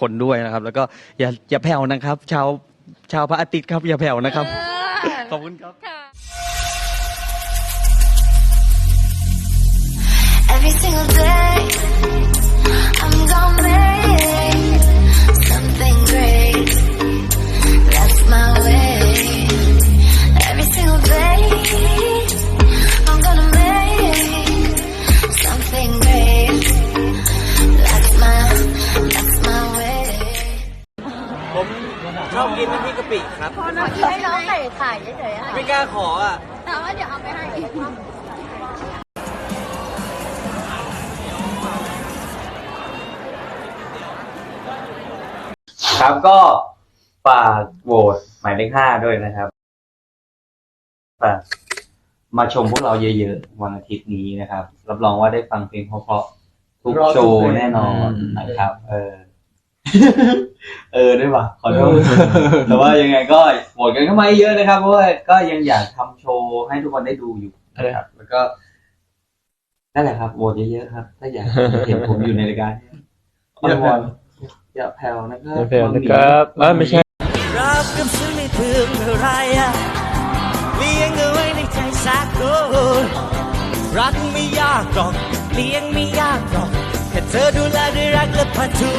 คนด้วยนะครับ แล้วก็อย่าอย่าแผ่วนะครับ ชาวชาวพระอาทิตย์ครับ อย่าแผ่วนะครับ ขอบคุณครับ Every single day, ผมชอบกินน้ำพริกกะปิครับ ให้น้องใส่ถ่ายเฉยๆอะค่ะไม่กล้าขออะ แต่ว่าเดี๋ยวเอาไปให้ครับก็ฝากโหวตหมายเลขห้าด้วยนะครับฝากมาชมพวกเราเยอะๆ วันอาทิตย์นี้นะครับ รับรองว่าได้ฟังเพลงเพราะๆทุกโชว์แน่นอนนะครับ เออ เออด้วยว่ะขอโทษแต่ว่ายังไงก็โหวตกันเข้ามาเยอะนะครับ เพราะว่าก็ยังอยากทำโชว์ให้ทุกคนได้ดูอยู่นะครับแล้วก็นั่นแหละครับโหวตเยอะๆครับ ถ้าอยากเห็นผมอยู่ในรายการอย่าแผ่วอย่าแผ่วนะครับอย่าแผ่วนะครับเอ้ยไม่ใช่รักกันซึ้งไม่ถึงเท่าไรอะเลี้ยงเอาไว้ในใจสักคนรักไม่ยากหรอกเลี้ยงไม่ยากหรอกแค่เธอดูแลด้วยรักและพันทู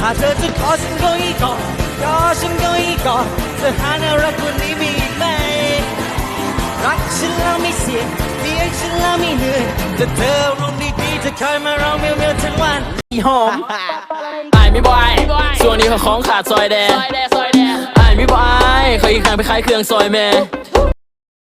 ถ้าเธอจะขอฉันก็อีกก่อนก็ฉันก็อีกก่อนเธอหาน่ารักกว่านี้มีอีกไหมรักฉันแล้วไม่เสี่ยงเลี้ยงฉันแล้วไม่เหนื่อยแต่เธอรุ่งดีๆจะคอยมาร้องเมียวๆทั้งวันหอมไอ้ไม่บอยช่วงนี้เขาของขาดซอยแดงไอ้ไม่บอยเขาอีกครั้งไปขายเครื่องซอยแม่